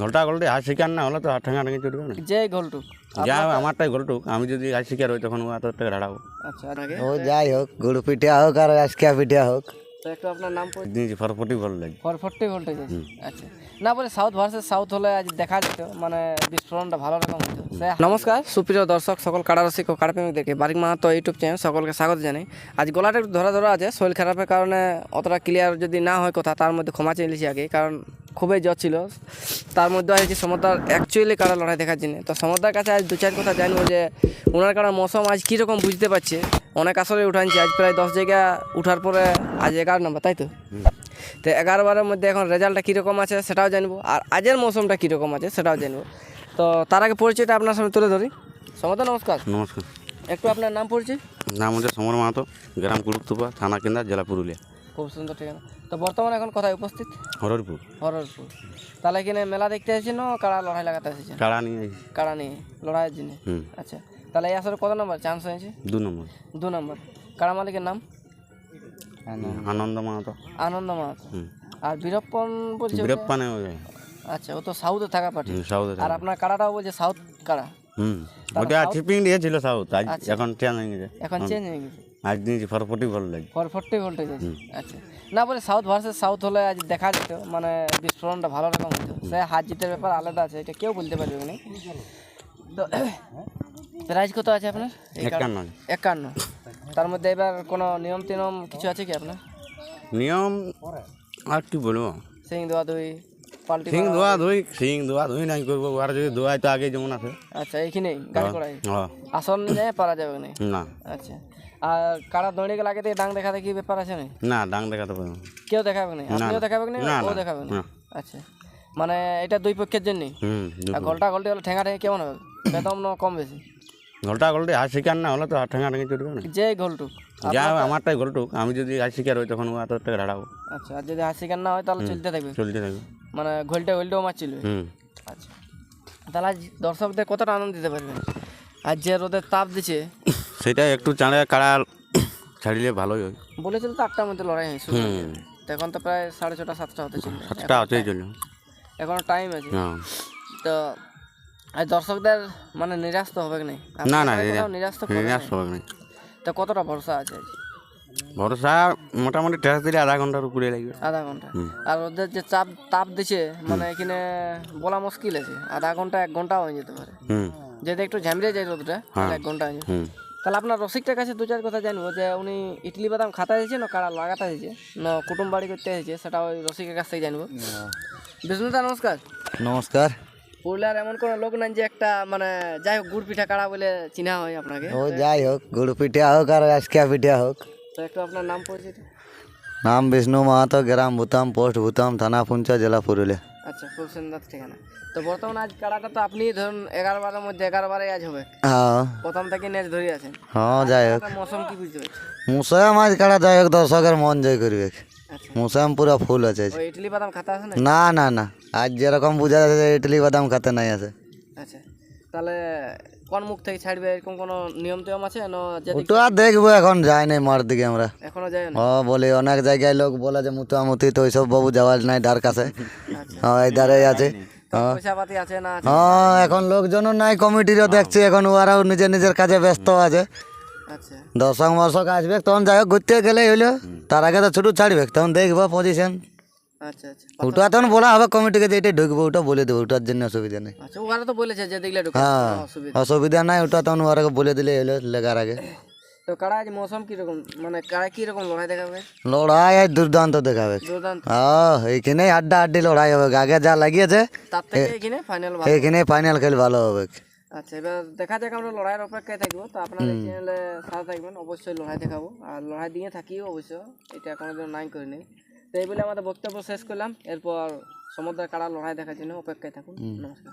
ঘোলটা গোলটি হাত শিকার না হলে তো হাত ঠেঙা ঠেঙে চলবে না। যে গোলটু যা আমারটাই গোলটুক আমি যদি হাত শিকার হই তখন ও হাতের থেকে রাড়াবো আচ্ছা ও যাই হোক গুড় পিঠা হোক আর আজকে পিঠা হোক। তো একটু আপনার নাম ফরফটি ভালো লাগে। ফর ফোর্টি ভোল্টেজ আচ্ছা। না বলে সাউথ ভার্সেস সাউথ হলে আজ দেখা যেত মানে বিস্ফোরণটা ভালো রকম হতো। নমস্কার সুপ্রিয় দর্শক সকল কাড়ারসিক ও কাড়াপ্রেমিকদেরকে বারিক মাহাতো ইউটিউব চ্যানেল সকলকে স্বাগত জানাই। আজ গলাটা একটু ধরা ধরা আছে শরীর খারাপের কারণে অতটা ক্লিয়ার যদি না হয় কথা তার মধ্যে ক্ষমা চেয়ে নিয়েছি আগে কারণ খুবই জ্বর ছিল। তার মধ্যে হয়েছে সমুদ্রার অ্যাকচুয়ালি কারা লড়াই দেখার জন্য। তো সমতার কাছে আজ দু চার কথা জানব যে ওনার কারণ মৌসুম আজ কীরকম বুঝতে পারছে? অনেক আসলে উঠানছে আজ প্রায় দশ জায়গা উঠার পরে আজ এগারো নম্বর তাই তো? তো এগারো বারের মধ্যে এখন রেজাল্টটা কীরকম আছে সেটাও জানব আর আজের মৌসুমটা কীরকম আছে সেটাও জানব। তো তার আগে পরিচয়টা আপনার সামনে তুলে ধরি। সমতা নমস্কার। নমস্কার। একটু আপনার নাম পরিচয়? নাম হচ্ছে সমর মাহাতো গ্রাম কুলুকতুপা থানা কেন্দ্র জেলা পুরুলিয়া। খুব সুন্দর ঠিকানা। তো বর্তমানে এখন কোথায় উপস্থিত? হররপুর। হররপুর। তাহলে এখানে মেলা দেখতে এসেছেন না কাড়া লড়াই লাগাতে এসেছেন? কাড়া নিয়ে। কাড়া নিয়ে? লড়াইয়ের জন্য? আচ্ছা। তাহলে এই আসলে কত নম্বর? চান্স হয়েছে? দু নম্বর। দু নম্বর। কারা মালিকের নাম? আনন্দ মাহাতো। আনন্দ মাহাতো। আর বীরপ্পন বলছে? বিরপ্পানে আচ্ছা ও তো সাউথে থাকা পার্টি সাউথে আর আপনার কাড়াটাও বলছে সাউথ কাড়া হুম। ওটা চিপিং দিয়েছিল সাউথ এখন চেঞ্জ হয়ে গেছে। এখন চেঞ্জ হয়ে গেছে। আজ দিয়েছি ফরফটি ভালো লাগে ফর ফোর্টি ভোল্টেজ আছে? আচ্ছা। না বলে সাউথ ভার্সেস সাউথ হলে আজ দেখা যেত মানে বিস্ফোরণটা ভালো রকম হতো। সে হাত জিতের ব্যাপার আলাদা আছে এটা কেউ বলতে পারবে না। তো প্রাইজ কত আছে আপনার? একান্ন একান্ন। তার মধ্যে এবার কোনো নিয়ম টিয়ম কিছু আছে কি আপনার? নিয়ম আর কি বলব? সিং দোয়া দুই। পাল্টি সিং ধোয়া ধুই সিং ধোয়া ধুই নাই করব আর যদি ধোয়াই তো আগে যেমন আছে। আচ্ছা এইখানেই গাড়ি করাই। আসন পারা যাবে না? না। আচ্ছা। আর দৌড়ে গেলে আগে ডাং ব্যাপার আছে না? না ডাং দেখাতে পারব কেউ দেখাবে না? আপনিও দেখাবে না? ও দেখাবে না। আচ্ছা। মানে এটা দুই পক্ষের জন্যই? হুম আর ঘলটা ঘলটি হলে ঠেঙা ঠেঙে কেমন হবে? বেদম না কম বেশি? ঘোলটা গোলটি হাত শিকার না হলে তো হাত ঠেঙা ঠেঙে চলবে না। যে ঘোলটুক। যা আমারটাই গোলটুক আমি যদি হাত শিকার হই তখন ও থেকে আচ্ছা আর যদি হাসি কান না হয় তাহলে চলতে থাকবে। চলতে থাকবে। মানে ঘোলটা ঘোলটাও হুম। আচ্ছা। তাহলে আজ দর্শকদের কতটা আনন্দ দিতে পারবেন? আর যে রোদের তাপ দিচ্ছে। সেটা একটু চাঁড়ে কাড়া ছাড়িলে ভালোই হয়। বলেছিল তো আটটার মধ্যে লড়াই হয় হয়ে। তো এখন তো প্রায় সাড়ে ছটা সাতটা হতে চলবে সাতটা হতেই চলবে এখনও টাইম আছে। তো আর দর্শকদের মানে নিরাশ তো হবে না না না নিরাশ তো নিরাশ হবে না তো কতটা ভরসা আছে আজ? ভরসা মোটামুটি টেস্ট দিলে আধা ঘণ্টার উপরে লাগবে। আধা ঘণ্টা। আর ওদের যে চাপ তাপ দিছে মানে এখানে বলা মুশকিল আছে। আধা ঘণ্টা এক ঘণ্টা হয়ে যেতে পারে। হুম। যদি একটু ঝামড়ে যায় রোদটা এক ঘণ্টা হয়ে যাবে তাহলে আপনার রসিকটার কাছে দু চার কথা জানব যে উনি ইডলি বাদাম খাতা দিয়েছে না কারা লাগাতে দিয়েছে? না কুটুম বাড়ি করতে এসেছে সেটা ওই রসিকের কাছ থেকে জানব। বিষ্ণুদা নমস্কার। নমস্কার। পুরুলিয়ার এমন কোনো লোক নাই যে একটা মানে যাই হোক গুড় পিঠা কাড়া বলে চিনা হয় আপনাকে? ও যাই হোক গুড় পিঠা হোক আর আজকে পিঠা হোক। তো একটু আপনার নাম পরিচিত? নাম বিষ্ণু মাহাতো গ্রাম ভূতাম পোস্ট ভূতাম থানা পুঞ্চা জেলা পুরুলিয়া। আচ্ছা খুব সুন্দর ঠিকানা। তো বর্তমানে আজ কাড়াটা তো আপনি ধরুন এগারো বারের মধ্যে এগারো বারে আজ হবে। হ্যাঁ। প্রথম থেকে নেচ ধরে আছেন। হ্যাঁ যাই হোক। মৌসুম কি বুঝতে পারছি মুসাম আজ কাড়া যাই হোক দর্শকের মন জয় করবে। আচ্ছা। মুসাম পুরা ফুল আছে। ইডলি বাদাম খাতা আছে না না না। আজ যেরকম বোঝা যাচ্ছে ইডলি বাদাম খাতে নাই আছে। আচ্ছা। তাহলে কোন মুখ থেকে ছাড়বে? এরকম কোনো নিয়ম টিয়ম আছে? না ওটা আর দেখব এখন যাই নাই মার দিকে আমরা। এখনও যায় না? ও বলি অনেক জায়গায় লোক বলে যে মুতামুতি তো ওইসব বাবু যাওয়ার নাই ধার কাছে। আচ্ছা। হ্যাঁ এই ধারে আছে। হ্যাঁ। পয়সা পাতি আছে না আছে? হ্যাঁ এখন লোকজনও নাই কমিটিরও দেখছি এখন ওরাও নিজের নিজের কাজে ব্যস্ত আছে। আচ্ছা। দর্শক মর্শক আসবে তখন যাই হোক ঘুরতে গেলেই হইল। তার আগে তো ছুটু ছাড়বে তখন দেখব পজিশন আচ্ছা আচ্ছা। ওটা তখন বলা হবে কমিটিকে যে এটা ঢুকবো ওটা বলে দেবো ওটার জন্য অসুবিধা নেই। আচ্ছা ওরা তো বলেছে যে দেখলে ঢুকে হ্যাঁ অসুবিধা অসুবিধা নাই ওটা তখন ওরাকে বলে দিলে হইল লেগার আগে। তো কারা আজ মৌসুম কীরকম মানে কারা কীরকম লড়াই দেখাবে? লড়াই আজ দুর্দান্ত দেখাবে। দুর্দান্ত। হ্যাঁ এইখানেই আড্ডা আড্ডি লড়াই হবে আগে যা লাগিয়েছে তার থেকে এখানে ফাইনাল ফাইনাল খেল ভালো হবে। আচ্ছা এবার দেখা যাক আমরা লড়াইয়ের অপেক্ষায় থাকব তো আপনারা চ্যানেলে সাথে থাকবেন অবশ্যই লড়াই দেখাবো। আর লড়াই দিয়ে থাকিও অবশ্য এটা কোনোদিন নাই করিনি। তো এই বলে আমাদের বক্তব্য শেষ করলাম। এরপর সমুদ্রের কারা লড়াই দেখার জন্য অপেক্ষায় থাকুন। নমস্কার।